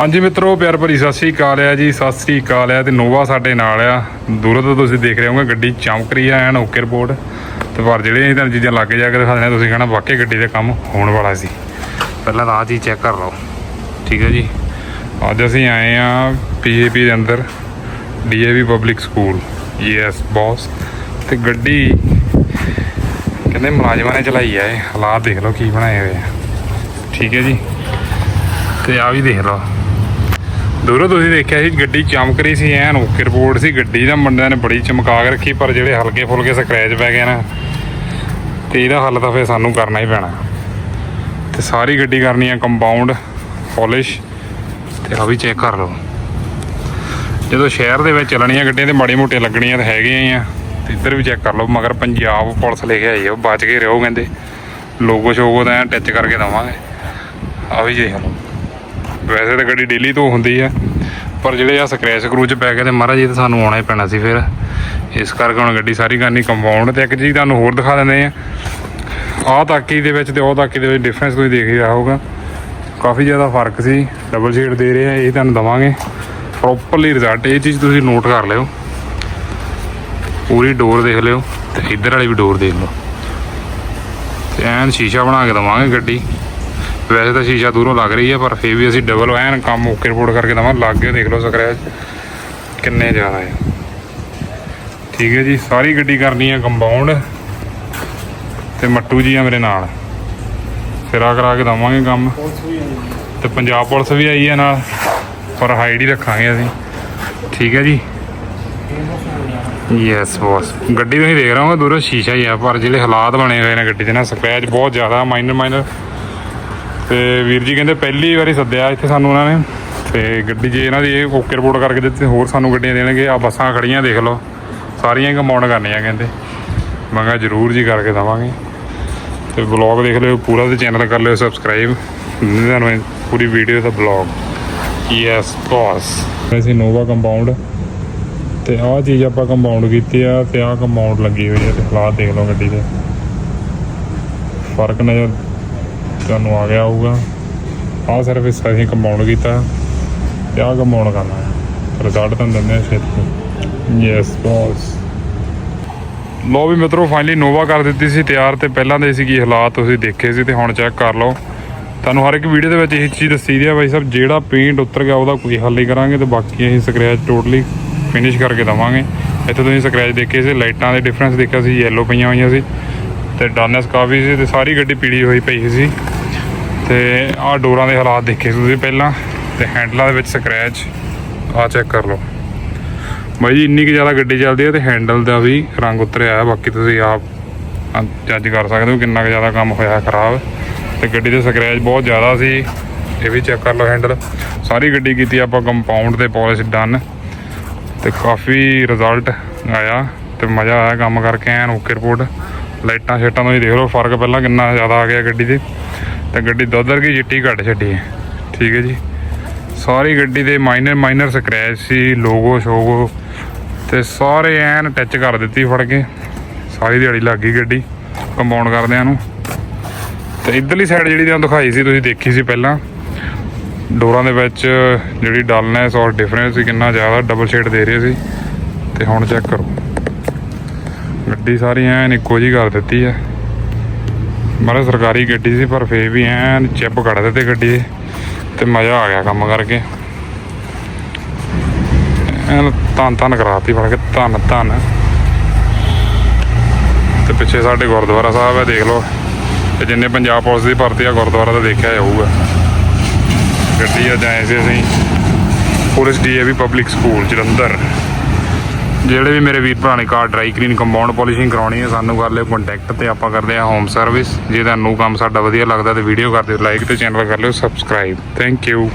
ਹਾਂਜੀ ਮਿੱਤਰੋ, ਪਿਆਰ ਭਰੀ ਸਤਿ ਸ੍ਰੀ ਅਕਾਲ ਆ ਜੀ। ਸਤਿ ਸ੍ਰੀ ਅਕਾਲ ਆ ਤੇ ਨੋਵਾ ਸਾਡੇ ਨਾਲ ਆ। ਦੂਰੋਂ ਤੋਂ ਤੁਸੀਂ ਦੇਖ ਰਹੇ ਹੋਗੇ ਗੱਡੀ ਚਮਕ ਰਹੀ ਆ, ਐਨ ਓਕੇ ਰਿਪੋਰਟ। ਤੇ ਪਰ ਜਿਹੜੇ ਅਸੀਂ ਤੁਹਾਨੂੰ ਚੀਜ਼ਾਂ ਲੱਗੇ ਜਾ ਕੇ ਦਿਖਾ ਦਿੰਦੇ ਤੁਸੀਂ ਕਹਣਾ ਵਾਕਈ ਗੱਡੀ ਦਾ ਕੰਮ ਹੋਣ ਵਾਲਾ ਸੀ। ਪਹਿਲਾਂ ਤਾਂ ਆਹ ਚੀਜ਼ ਚੈੱਕ ਕਰ ਲਓ। ਠੀਕ ਹੈ ਜੀ? ਅੱਜ ਅਸੀਂ ਆਏ ਆ ਪੀਏਪੀ ਦੇ ਅੰਦਰ DAV public school yes, boss. ਤੇ ਗੱਡੀ ਕਹਿੰਦੇ ਮੁਲਾਜ਼ਮਾਂ ਨੇ ਚਲਾਈ ਆ ਇਹ। ਹਾਲਾਤ ਦੇਖ ਲਓ ਕੀ ਬਣਾਏ ਹੋਏ ਆ। ਠੀਕ ਹੈ ਜੀ? ਤੇ ਆ ਵੀ ਦੇਖ ਲਓ। ਦੂਰੋਂ ਤੁਸੀਂ ਦੇਖਿਆ ਸੀ ਗੱਡੀ ਚਮਕ ਰਹੀ ਸੀ, ਐਨ ਓਕੇ ਰਿਪੋਰਟ ਸੀ, ਗੱਡੀ ਦਾ ਮੁੰਡਿਆਂ ਨੇ ਬੜੀ ਚਮਕਾ ਕੇ ਰੱਖੀ, ਪਰ ਜਿਹੜੇ ਹਲਕੇ ਫੁਲਕੇ ਸਕ੍ਰੈਚ ਪੈ ਗਏ ਨਾ, ਤੇ ਇਹਦਾ ਹੱਲ ਤਾਂ ਫੇਰ ਸਾਨੂੰ ਕਰਨਾ ਹੀ ਪੈਣਾ। ਤੇ ਸਾਰੀ ਗੱਡੀ ਕਰਨੀ ਆ ਕੰਪਾਊਂਡ ਪਾਲਿਸ਼ ਤੇ ਆ ਵੀ ਚੈੱਕ ਕਰ ਲਓ। ਜਦੋਂ ਸ਼ਹਿਰ ਦੇ ਵਿੱਚ ਚੱਲਣੀਆਂ ਗੱਡੀਆਂ ਤੇ ਮਾੜੀ ਮੋਟੀਆਂ ਲੱਗਣੀਆਂ ਤਾਂ ਹੈਗੀਆਂ ਹੀ ਆ, ਤੇ ਇੱਧਰ ਵੀ ਚੈੱਕ ਕਰ ਲਓ, ਮਗਰ ਪੰਜਾਬ ਪੁਲਿਸ ਲੈ ਕੇ ਆਈ ਆ, ਉਹ ਬਚ ਕੇ ਰਹੋ ਕਹਿੰਦੇ। ਲੋਗੋ ਸ਼ੋਗੋ ਤਾਂ ਟੱਚ ਕਰਕੇ ਦਵਾਂਗੇ। ਆ ਵੀ ਦੇਖ ਹਲੋ ਵੈਸੇ ਤਾਂ ਗੱਡੀ ਡੇਲੀ ਤੋਂ ਹੁੰਦੀ ਆ, ਪਰ ਜਿਹੜੇ ਆ ਸਕ੍ਰੈਚ ਸਕਰੂਚ ਪੈ ਗਏ ਤੇ ਮਹਾਰਾਜ ਜੀ ਤਾਂ ਸਾਨੂੰ ਆਉਣਾ ਹੀ ਪੈਣਾ ਸੀ ਫਿਰ। ਇਸ ਕਰਕੇ ਹੁਣ ਗੱਡੀ ਸਾਰੀ ਕਰਨੀ ਕੰਪਾਊਂਡ ਤੇ ਇੱਕ ਚੀਜ਼ ਤੁਹਾਨੂੰ ਹੋਰ ਦਿਖਾ ਦਿੰਦੇ ਆ। ਆਹ ਤਾਕੀ ਦੇ ਵਿੱਚ ਤੇ ਉਹ ਤਾਕੀ ਦੇ ਵਿੱਚ ਡਿਫਰੈਂਸ ਤੁਸੀਂ ਦੇਖ ਹੀ ਰਿਹਾ ਹੋਊਗਾ। ਕਾਫੀ ਜ਼ਿਆਦਾ ਫ਼ਰਕ ਸੀ ਡਬਲ ਸੀਟ ਦੇ ਰਹੇ ਆ ਇਹ ਤੁਹਾਨੂੰ ਦਵਾਂਗੇ। ਪ੍ਰੋਪਰਲੀ ਰਿਜ਼ਲਟ ਇਹ ਚੀਜ਼ ਤੁਸੀਂ ਨੋਟ ਕਰ ਲਿਓ। ਪੂਰੀ ਡੋਰ ਦੇਖ ਲਿਓ ਤੇ ਇੱਧਰ ਵਾਲੀ ਵੀ ਡੋਰ ਦੇਖ ਲਓ। ਤੇ ਐਨ ਸ਼ੀਸ਼ਾ ਬਣਾ ਕੇ ਦਵਾਂਗੇ ਗੱਡੀ। ਵੈਸੇ ਤਾਂ ਸ਼ੀਸ਼ਾ ਦੂਰੋਂ ਲੱਗ ਰਹੀ ਹੈ ਪਰ ਫੇਰ ਵੀ ਅਸੀਂ ਡਬਲ ਐਨ ਕੰਮ ਓਕੇ ਰਿਪੋਰਟ ਕਰਕੇ ਦਵਾਂ, ਲੱਗ ਗਿਆ, ਦੇਖ ਲਓ ਸਕ੍ਰੈਚ ਕਿੰਨੇ ਜ਼ਿਆਦਾ ਹੈ ਠੀਕ ਹੈ ਜੀ, ਸਾਰੀ ਗੱਡੀ ਕਰਨੀ ਹੈ ਕੰਪਾਊਂਡ ਤੇ ਮੱਟੂ ਜੀ ਆ ਮੇਰੇ ਨਾਲ। ਸਿਰਾ ਕਰਾ ਕੇ ਦਵਾਂਗੇ ਕੰਮ। ਤੇ ਪੰਜਾਬ ਪੁਲਿਸ ਵੀ ਆਈ ਹੈ ਨਾਲ, ਪਰ ਹਾਈਡ ਹੀ ਰੱਖਾਂਗੇ ਅਸੀਂ। ਠੀਕ ਹੈ ਜੀ। ਯੈਸ ਬੌਸ ਗੱਡੀ ਤੁਸੀਂ ਦੇਖ ਰਹੇ ਹੋ, ਦੂਰੋਂ ਸ਼ੀਸ਼ਾ ਹੀ ਆ, ਪਰ ਜਿਹੜੇ ਹਾਲਾਤ ਬਣੇ ਹੋਏ ਨੇ ਗੱਡੀ ਦੇ ਨਾ ਸਕ੍ਰੈਚ ਬਹੁਤ ਜ਼ਿਆਦਾ ਮਾਈਨਰ ਮਾਈਨਰ ਤੇ ਵੀਰ ਜੀ ਕਹਿੰਦੇ ਪਹਿਲੀ ਵਾਰੀ ਸੱਦਿਆ ਇੱਥੇ ਸਾਨੂੰ ਉਹਨਾਂ ਨੇ। ਤੇ ਗੱਡੀ ਜੇ ਇਹਨਾਂ ਦੀ ਇਹ ਓਕੇ ਰਿਪੋਰਟ ਕਰਕੇ ਦਿੱਤੀ, ਹੋਰ ਸਾਨੂੰ ਗੱਡੀਆਂ ਦੇਣਗੇ। ਆ ਬੱਸਾਂ ਖੜੀਆਂ ਦੇਖ ਲਓ। ਸਾਰੀਆਂ ਕੰਪਾਊਂਡ ਕਰਨੀਆਂ ਕਹਿੰਦੇ। ਮੈਂ ਕਿਹਾ ਜ਼ਰੂਰ ਜੀ ਕਰਕੇ ਦਵਾਂਗੇ। ਤੇ ਬਲੌਗ ਦੇਖ ਲਿਓ, ਪੂਰਾ ਤੇ ਚੈਨਲ ਕਰ ਲਿਓ ਸਬਸਕ੍ਰਾਈਬ ਤੁਹਾਨੂੰ ਪੂਰੀ ਵੀਡੀਓ ਦਾ ਬਲੌਗ ਯੈਸ ਬੌਸ ਅਸੀਂ ਨੋਵਾ ਕੰਪਾਊਂਡ ਤੇ ਆਹ ਚੀਜ਼ ਆਪਾਂ ਕੰਪਾਊਂਡ ਕੀਤੀ ਆ, ਤੇ ਆਹ ਕੰਪਾਊਂਡ ਲੱਗੀ ਹੋਈ ਹੈ ਤੇ ਹਾਲਾਤ ਦੇਖ ਲਓ ਗੱਡੀ ਦੇ। ਫ਼ਰਕ ਨਜ਼ਰ ਤੁਹਾਨੂੰ ਆ ਗਿਆ ਹੋਊਗਾ। ਆਹ ਸਰਵਿਸ ਅਸੀਂ ਕੰਪਾਊਂਡ ਕੀਤਾ। ਤੇ ਆਹ ਕੰਪਾਊਂਡ ਕਰਨਾ ਹੈ। ਰਿਜ਼ਲਟ ਤੁਹਾਨੂੰ ਦਿੰਦੇ ਆ ਛੇਤੀ। ਯੈਸ ਬੌਸ ਲੋ ਵੀ ਮਿੱਤਰੋ ਫਾਈਨਲੀ ਨੋਵਾ ਕਰ ਦਿੱਤੀ ਸੀ, ਤਿਆਰ ਤੇ ਪਹਿਲਾਂ ਦੇ ਸੀ ਕੀ ਹਾਲਾਤ ਤੁਸੀਂ ਦੇਖੇ ਸੀ ਤੇ ਹੁਣ ਚੈੱਕ ਕਰ ਲਓ। ਤੁਹਾਨੂੰ ਹਰ ਇੱਕ ਵੀਡੀਓ ਦੇ ਵਿੱਚ ਇਹ ਚੀਜ਼ ਦੱਸੀ ਦੀ ਆ ਬਾਈ ਸਾਹਿਬ, ਜਿਹੜਾ ਪੇਂਟ ਉਤਰ ਗਿਆ ਉਹਦਾ ਕੋਈ ਹੱਲ ਨਹੀਂ ਕਰਾਂਗੇ ਤੇ ਬਾਕੀ ਅਸੀਂ ਸਕ੍ਰੈਚ ਟੋਟਲੀ ਫਿਨਿਸ਼ ਕਰਕੇ ਦਵਾਂਗੇ। ਇੱਥੇ ਤੁਸੀਂ ਸਕ੍ਰੈਚ ਦੇਖੇ ਸੀ, ਲਾਈਟਾਂ ਦੇ ਡਿਫਰੈਂਸ ਦੇਖਿਆ ਸੀ ਯੈਲੋ ਪਈਆਂ ਹੋਈਆਂ ਸੀ ਤੇ ਡਾਨਸ ਕਾਫੀ ਸੀ ਤੇ ਸਾਰੀ ਗੱਡੀ ਪੀੜੀ ਹੋਈ ਪਈ ਸੀ। ਤੇ ਆਹ ਡੋਰਾਂ ਦੇ ਹਾਲਾਤ ਦੇਖੇ ਤੁਸੀਂ ਪਹਿਲਾਂ ਤੇ ਹੈਂਡਲਾਂ ਦੇ ਵਿੱਚ ਸਕ੍ਰੈਚ ਆਹ ਚੈੱਕ ਕਰ ਲਓ। ਬਾਈ ਜੀ, ਇੰਨੀ ਕਿ ਜ਼ਿਆਦਾ ਗੱਡੀ ਚੱਲਦੀ ਹੈ ਤੇ ਹੈਂਡਲ ਦਾ ਵੀ ਰੰਗ ਉਤਰਿਆ ਹੈ, ਬਾਕੀ ਤੁਸੀਂ ਆਪ ਜੱਜ ਕਰ ਸਕਦੇ ਹੋ ਕਿੰਨਾ ਕੁ ਜ਼ਿਆਦਾ ਕੰਮ ਹੋਇਆ ਖਰਾਬ। ਤੇ ਗੱਡੀ ਦੇ ਸਕ੍ਰੈਚ ਬਹੁਤ ਜ਼ਿਆਦਾ ਸੀ, ਇਹ ਵੀ ਚੈੱਕ ਕਰ ਲਓ ਹੈਂਡਲ ਸਾਰੀ ਗੱਡੀ ਕੀਤੀ ਆਪਾਂ ਕੰਪਾਊਂਡ ਤੇ ਪਾਲਿਸ਼ ਡਨ ਤੇ ਕਾਫੀ ਰਿਜ਼ਲਟ ਆਇਆ ਤੇ ਮਜ਼ਾ ਆਇਆ ਕੰਮ ਕਰਕੇ, ਐਨ ਓਕੇ ਰਿਪੋਰਟ ਲਾਈਟਾਂ ਸ਼ੇਟਾਂ ਤੋਂ ਹੀ ਦੇਖ ਲਓ, ਫ਼ਰਕ ਪਹਿਲਾਂ ਕਿੰਨਾ ਜ਼ਿਆਦਾ ਆ ਗਿਆ ਗੱਡੀ ਦੇ ਤੇ ਗੱਡੀ ਦੁੱਧ ਵਰਗੀ ਚਿੱਟੀ ਘੱਟ ਛੱਡੀ ਹੈ। ਠੀਕ ਹੈ ਜੀ। ਸਾਰੀ ਗੱਡੀ ਦੇ ਮਾਈਨਰ ਮਾਈਨਰ ਸਕ੍ਰੈਚ ਸੀ, ਲੋਗੋ ਸ਼ੋਗੋ। ਤੇ ਸਾਰੇ ਐਨ ਟੱਚ ਕਰ ਦਿੱਤੀ ਫੜ ਕੇ। ਸਾਰੀ ਦਿਹਾੜੀ ਲੱਗ ਗਈ ਗੱਡੀ ਕੰਪਾਊਂਡ ਕਰਦਿਆਂ ਨੂੰ। ਤੇ ਇਧਰਲੀ ਸਾਈਡ ਜਿਹੜੀ ਤੁਹਾਨੂੰ ਦਿਖਾਈ ਸੀ, ਤੁਸੀਂ ਦੇਖੀ ਸੀ ਪਹਿਲਾਂ। ਡੋਰਾਂ ਦੇ ਵਿੱਚ ਜਿਹੜੀ ਡਲਨੈਸ ਔਰ ਡਿਫਰੈਂਸ ਸੀ, ਕਿੰਨਾ ਜ਼ਿਆਦਾ ਡਬਲ ਸ਼ੇਡ ਦੇ ਰਹੇ ਸੀ। ਤੇ ਹੁਣ ਚੈੱਕ ਕਰੋ। ਗੱਡੀ ਸਾਰੀ ਐਨ ਇੱਕੋ ਜਿਹੀ ਕਰ ਦਿੱਤੀ ਹੈ। ਮਾਰੇ ਸਰਕਾਰੀ ਗੱਡੀ ਸੀ, ਪਰ ਫੇਰ ਵੀ ਐਨ ਚਿੱਪ ਕੱਢ ਦਿੱਤੇ ਗੱਡੀ ਦੇ ਤੇ ਮਜ਼ਾ ਆ ਗਿਆ ਕੰਮ ਕਰਕੇ। ਐਨ ਧੰਨ ਧੰਨ ਕਰਾਤੀ ਫੜ ਕੇ, ਧੰਨ ਧੰਨ। ਤੇ ਪਿੱਛੇ ਸਾਡੇ ਗੁਰਦੁਆਰਾ ਸਾਹਿਬ ਹੈ ਦੇਖ ਲਓ। ਤੇ ਜਿੰਨੇ ਪੰਜਾਬ ਪੁਲਿਸ ਦੀ ਭਰਤੀ ਆ, ਗੁਰਦੁਆਰਾ ਤਾਂ ਦੇਖਿਆ ਜਾਊਗਾ। ਗੱਡੀ ਅੱਜ ਆਏ ਸੀ ਅਸੀਂ, police DAV public school Jalandhar. ਜਿਹੜੇ ਵੀ ਮੇਰੇ ਵੀਰ ਭਰਾ ਨੇ car dry clean compound polishing ਕਰਾਉਣੀ ਹੈ, ਸਾਨੂੰ ਕਰ ਲਿਓ ਕੰਟੈਕਟ ਤੇ ਆਪਾਂ ਕਰਦੇ ਹਾਂ ਹੋਮ ਸਰਵਿਸ ਜੇ ਤੁਹਾਨੂੰ ਕੰਮ ਸਾਡਾ ਵਧੀਆ ਲੱਗਦਾ ਤੇ ਵੀਡੀਓ ਕਰ ਦਿਓ ਲਾਈਕ ਤੇ ਚੈਨਲ ਕਰ ਲਿਓ ਸਬਸਕ੍ਰਾਈਬ ਥੈਂਕ ਯੂ